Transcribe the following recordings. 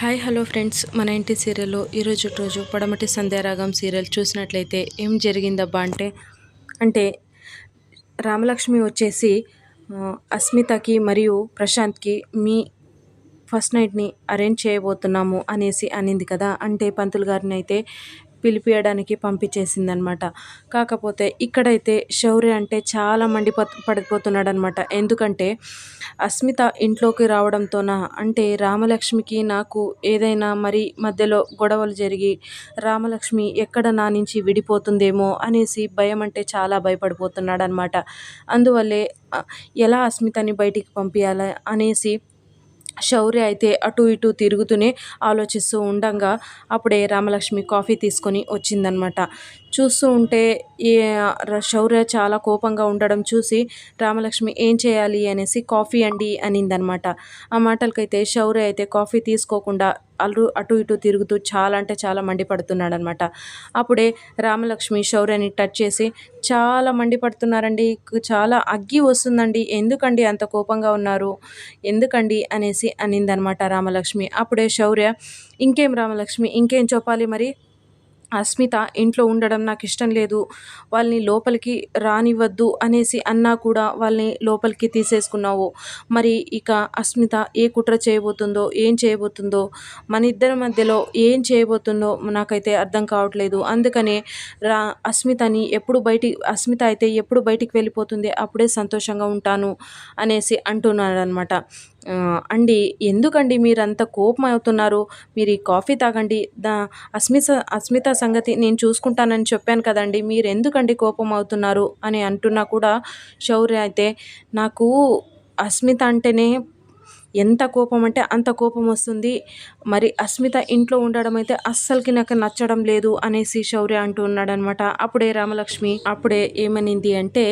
Hi hello friends. మన ఇంటి సీరియల్లో ఈరోజు రోజు పడమటి సంధ్యారాగం సీరియల్ చూసినట్లయితే ఏం జరిగిందబ్బా అంటే అంటే రామలక్ష్మి వచ్చేసి అస్మితకి మరియు ప్రశాంత్కి మీ ఫస్ట్ నైట్ని అరేంజ్ చేయబోతున్నాము అనేసి అనింది కదా. అంటే పంతులు గారిని అయితే పిలిపియడానికి పంపించేసిందనమాట. కాకపోతే ఇక్కడైతే శౌర్య అంటే చాలా మండి పడిపోతున్నాడు అనమాట ఎందుకంటే అస్మిత ఇంట్లోకి రావడంతోన అంటే రామలక్ష్మికి నాకు ఏదైనా మరి మధ్యలో గొడవలు జరిగి రామలక్ష్మి ఎక్కడ నా నుంచి విడిపోతుందేమో అనేసి భయం అంటే చాలా భయపడిపోతున్నాడు అనమాట అందువల్లే ఎలా అస్మితని బయటికి పంపించాలి అనేసి శౌర్య అయితే అటు ఇటు తిరుగుతూనే ఆలోచిస్తూ ఉండగా అప్పుడే రామలక్ష్మి కాఫీ తీసుకొని వచ్చిందనమాట చూస్తూ ఉంటే ఈ శౌర్య చాలా కోపంగా ఉండడం చూసి రామలక్ష్మి ఏం చేయాలి అనేసి కాఫీ అండి అనిందనమాట. ఆ మాటలకైతే శౌర్య అయితే కాఫీ తీసుకోకుండా అల్లు అటు ఇటు తిరుగుతూ చాలా అంటే చాలా మండిపడుతున్నాడు అనమాట అప్పుడే రామలక్ష్మి శౌర్యని టచ్ చేసి చాలా మండిపడుతున్నారండి చాలా అగ్గి వస్తుందండి ఎందుకండి అంత కోపంగా ఉన్నారు ఎందుకండి? అనేసి అనిందనమాట రామలక్ష్మి. అప్పుడే శౌర్య ఇంకేం రామలక్ష్మి ఇంకేం చెప్పాలి మరి? అస్మిత ఇంట్లో ఉండడం నాకు ఇష్టం లేదు వాళ్ళని లోపలికి రానివ్వద్దు అనేసి అన్నా కూడా వాళ్ళని లోపలికి తీసేసుకున్నావు. మరి ఇక అస్మిత ఏ కుట్ర చేయబోతుందో ఏం చేయబోతుందో మన ఇద్దరి మధ్యలో ఏం చేయబోతుందో నాకైతే అర్థం కావట్లేదు. అందుకనే రా అస్మితని ఎప్పుడు బయటి అస్మిత అయితే ఎప్పుడు బయటికి వెళ్ళిపోతుంది అప్పుడే సంతోషంగా ఉంటాను అనేసి అంటున్నాడు అనమాట అండి ఎందుకండి మీరు అంత కోపం అవుతున్నారు మీరు ఈ కాఫీ తాగండి. దా అస్మిత అస్మిత సంగతి నేను చూసుకుంటానని చెప్పాను కదండి. మీరు ఎందుకండి కోపం అవుతున్నారు అని అంటున్నా కూడా శౌర్య అయితే నాకు అస్మిత అంటేనే ఎంత కోపం అంటే అంత కోపం వస్తుంది. మరి అస్మిత ఇంట్లో ఉండడం అయితే అస్సలకి నాకు నచ్చడం లేదు అనేసి శౌర్య అంటూ ఉన్నాడనమాట అప్పుడే రామలక్ష్మి అప్పుడే ఏమనింది అంటే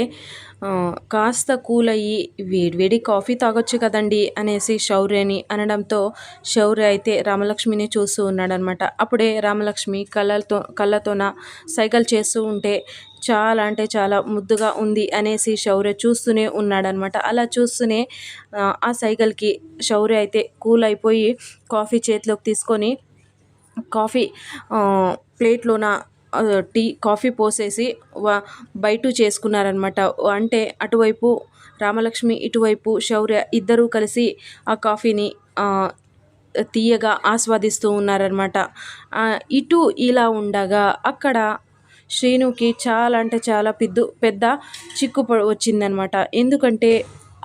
కాస్త కూల్ అయ్యి వేడివేడి కాఫీ తాగొచ్చు కదండి అనేసి శౌర్యని అనడంతో శౌర్య అయితే రామలక్ష్మిని చూస్తూ ఉన్నాడనమాట. అప్పుడే రామలక్ష్మి కళ్ళతో కళ్ళతోన సైకిల్ చేస్తూ ఉంటే చాలా అంటే చాలా ముద్దుగా ఉంది అనేసి శౌర్య చూస్తూనే ఉన్నాడనమాట. అలా చూస్తూనే ఆ సైకిల్కి శౌర్య అయితే కూల్ అయిపోయి కాఫీ చేతిలోకి తీసుకొని కాఫీ ప్లేట్లోన టీ కాఫీ పోసేసి బయట చేసుకున్నారనమాట అంటే అటువైపు రామలక్ష్మి ఇటువైపు శౌర్య ఇద్దరూ కలిసి ఆ కాఫీని తీయగా ఆస్వాదిస్తూ ఉన్నారనమాట ఇటు ఇలా ఉండగా అక్కడ శ్రీనుకి చాలా అంటే చాలా పెద్ద పెద్ద చిక్కు వచ్చిందనమాట ఎందుకంటే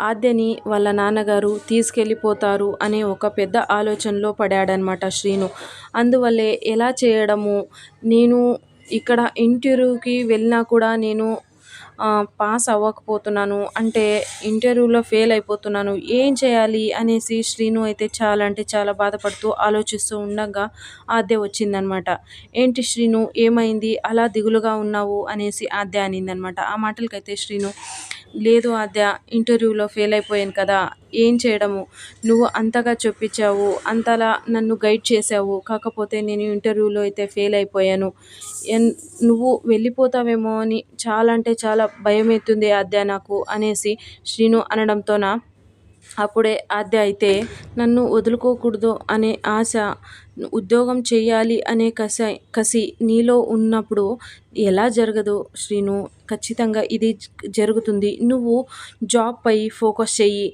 ఆద్యని వాళ్ళ నాన్నగారు తీసుకెళ్ళిపోతారు అనే ఒక పెద్ద ఆలోచనలో పడాడనమాట శ్రీను. అందువల్లే ఎలా చేయడము? నేను ఇక్కడ ఇంటర్వ్యూకి వెళ్ళినా కూడా నేను పాస్ అవ్వకపోతున్నాను. అంటే ఇంటర్వ్యూలో ఫెయిల్ అయిపోతున్నాను. ఏం చేయాలి అనేసి శ్రీను అయితే చాలా అంటే చాలా బాధపడుతూ ఆలోచిస్తూ ఉండగా ఆద్య వచ్చిందనమాట. ఏంటి శ్రీను ఏమైంది? అలా దిగులుగా ఉన్నావు అనేసి ఆద్య అనిందనమాట. ఆ మాటలకైతే శ్రీను లేదు ఆద్య ఇంటర్వ్యూలో ఫెయిల్ అయిపోయాను కదా ఏం చేయడము? నువ్వు అంతగా చెప్పించావు అంతలా నన్ను గైడ్ చేసావు కాకపోతే నేను ఇంటర్వ్యూలో అయితే ఫెయిల్ అయిపోయాను. ఎన్ నువ్వు వెళ్ళిపోతావేమో అని చాలా అంటే చాలా భయమవుతుంది ఆద్య నాకు అనేసి శ్రీను అనడంతోన అప్పుడే ఆద్య అయితే నన్ను వదులుకోకూడదు అనే ఆశ ఉద్యోగం చేయాలి అనే కసి కసి నీలో ఉన్నప్పుడు ఎలా జరగదు శ్రీను? ఖచ్చితంగా ఇది జరుగుతుంది. నువ్వు జాబ్ పై ఫోకస్ చెయ్యి.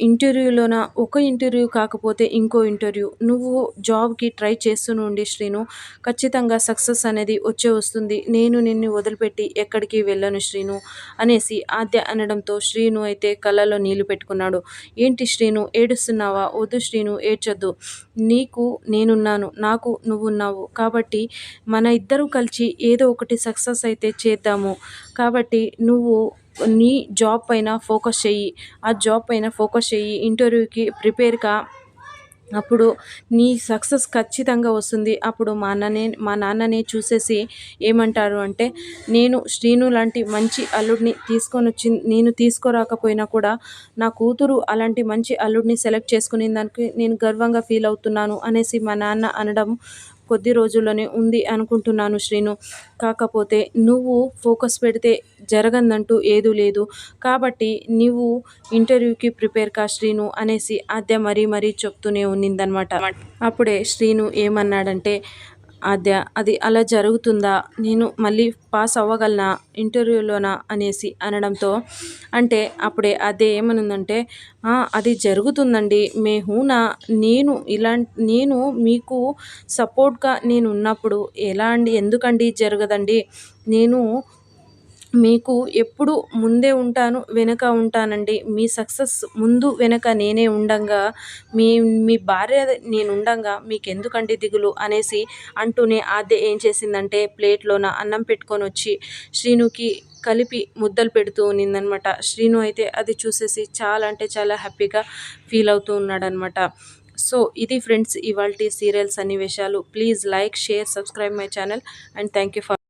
ఇంటర్వ్యూలోన ఒక ఇంటర్వ్యూ కాకపోతే ఇంకో ఇంటర్వ్యూ. నువ్వు జాబ్కి ట్రై చేస్తూనే ఉండి శ్రీను ఖచ్చితంగా సక్సెస్ అనేది వచ్చే వస్తుంది. నేను నిన్ను వదిలిపెట్టి ఎక్కడికి వెళ్ళను శ్రీను అనేసి ఆద్య అనడంతో శ్రీను అయితే కళ్ళలో నీళ్ళు పెట్టుకున్నాడు. ఏంటి శ్రీను ఏడుస్తున్నావా? వద్దు శ్రీను ఏడ్చొద్దు. నీకు నేనున్నాను నాకు నువ్వున్నావు. కాబట్టి మన ఇద్దరు కలిసి ఏదో ఒకటి సక్సెస్ అయితే చేద్దాము. కాబట్టి నువ్వు నీ జాబ్ పైన ఫోకస్ చెయ్యి. ఆ జాబ్ పైన ఫోకస్ చెయ్యి. ఇంటర్వ్యూకి ప్రిపేర్గా అప్పుడు నీ సక్సెస్ ఖచ్చితంగా వస్తుంది. అప్పుడు మా అన్ననే మా నాన్ననే చూసేసి ఏమంటారు అంటే నేను శ్రీను లాంటి మంచి అల్లుడిని తీసుకొని వచ్చి నేను తీసుకోరాకపోయినా కూడా నా కూతురు అలాంటి మంచి అల్లుడిని సెలెక్ట్ చేసుకునే దానికి నేను గర్వంగా ఫీల్ అవుతున్నాను అనేసి మా నాన్న అనడం కొద్ది రోజుల్లోనే ఉంది అనుకుంటున్నాను శ్రీను. కాకపోతే నువ్వు ఫోకస్ పెడితే జరగందంటూ ఏదూ లేదు. కాబట్టి నువ్వు ఇంటర్వ్యూకి ప్రిపేర్ కా శ్రీను అనేసి ఆద్య మరీ మరీ చెప్తూనే ఉన్నిందనమాట అప్పుడే శ్రీను ఏమన్నాడంటే ఆద్య అది అలా జరుగుతుందా? నేను మళ్ళీ పాస్ అవ్వగలనా? ఇంటర్వ్యూలోనా? అనేసి అనడంతో అంటే అప్పుడే అదే ఏమనుందంటే అది జరుగుతుందండి. మేహూనా నేను ఇలా నేను మీకు సపోర్ట్గా నేను ఉన్నప్పుడు ఎలా అండి? ఎందుకండి జరగదండి? నేను మీకు ఎప్పుడు ముందే ఉంటాను వెనక ఉంటానండి. మీ సక్సెస్ ముందు వెనక నేనే ఉండంగా మీ మీ భార్య నేను ఉండంగా మీకు ఎందుకండి దిగులు అనేసి అంటూనే ఆద్య ఏం చేసిందంటే ప్లేట్లోన అన్నం పెట్టుకొని వచ్చి శ్రీనుకి కలిపి ముద్దలు పెడుతూ ఉన్నిందనమాట. శ్రీను అయితే అది చూసేసి చాలా అంటే చాలా హ్యాపీగా ఫీల్ అవుతూ ఉన్నాడనమాట. సో ఇది ఫ్రెండ్స్ ఇవాళ సీరియల్స్ సన్నివేశాలు. Please like share subscribe my channel and thank you for